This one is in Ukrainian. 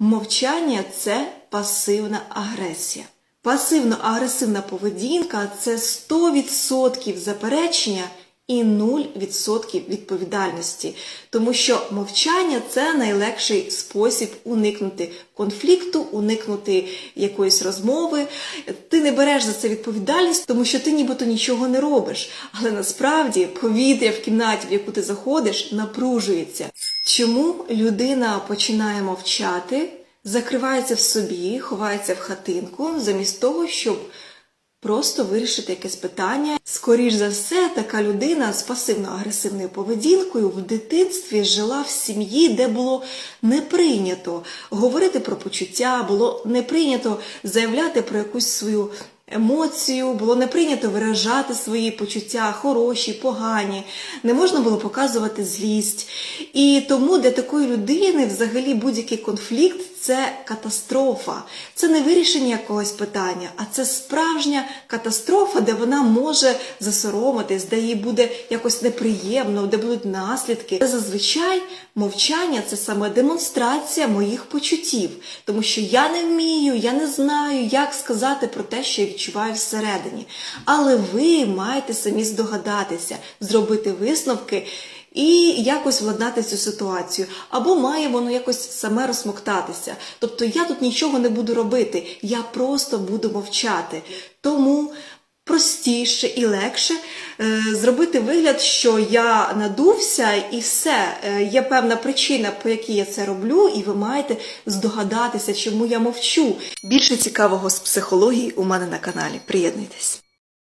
Мовчання це пасивна агресія. Пасивно-агресивна поведінка це 100% заперечення і 0% відповідальності. Тому що мовчання це найлегший спосіб уникнути конфлікту, уникнути якоїсь розмови. Ти не береш за це відповідальність, тому що ти нібито нічого не робиш. Але насправді повітря в кімнаті, в яку ти заходиш, напружується. Чому людина починає мовчати, закривається в собі, ховається в хатинку, замість того, щоб просто вирішити якесь питання. Скоріш за все, така людина з пасивно-агресивною поведінкою в дитинстві жила в сім'ї, де було не прийнято говорити про почуття, було не прийнято заявляти про якусь свою емоцію, було не прийнято виражати свої почуття, хороші, погані, не можна було показувати злість. І тому для такої людини взагалі будь-який конфлікт це катастрофа. Це не вирішення якогось питання, а це справжня катастрофа, де вона може засоромитись, де їй буде якось неприємно, де будуть наслідки. Зазвичай мовчання це саме демонстрація моїх почуттів, тому що я не вмію, я не знаю, як сказати про те, що я відчуваю всередині. Але ви маєте самі здогадатися, зробити висновки і якось владнати цю ситуацію. Або має воно якось саме розсмоктатися. Тобто я тут нічого не буду робити, я просто буду мовчати. Тому простіше і легше е, зробити вигляд, що я надувся, і все. Е, є певна причина, по якій я це роблю, і ви маєте здогадатися, чому я мовчу. Більше цікавого з психології у мене на каналі. Приєднуйтесь.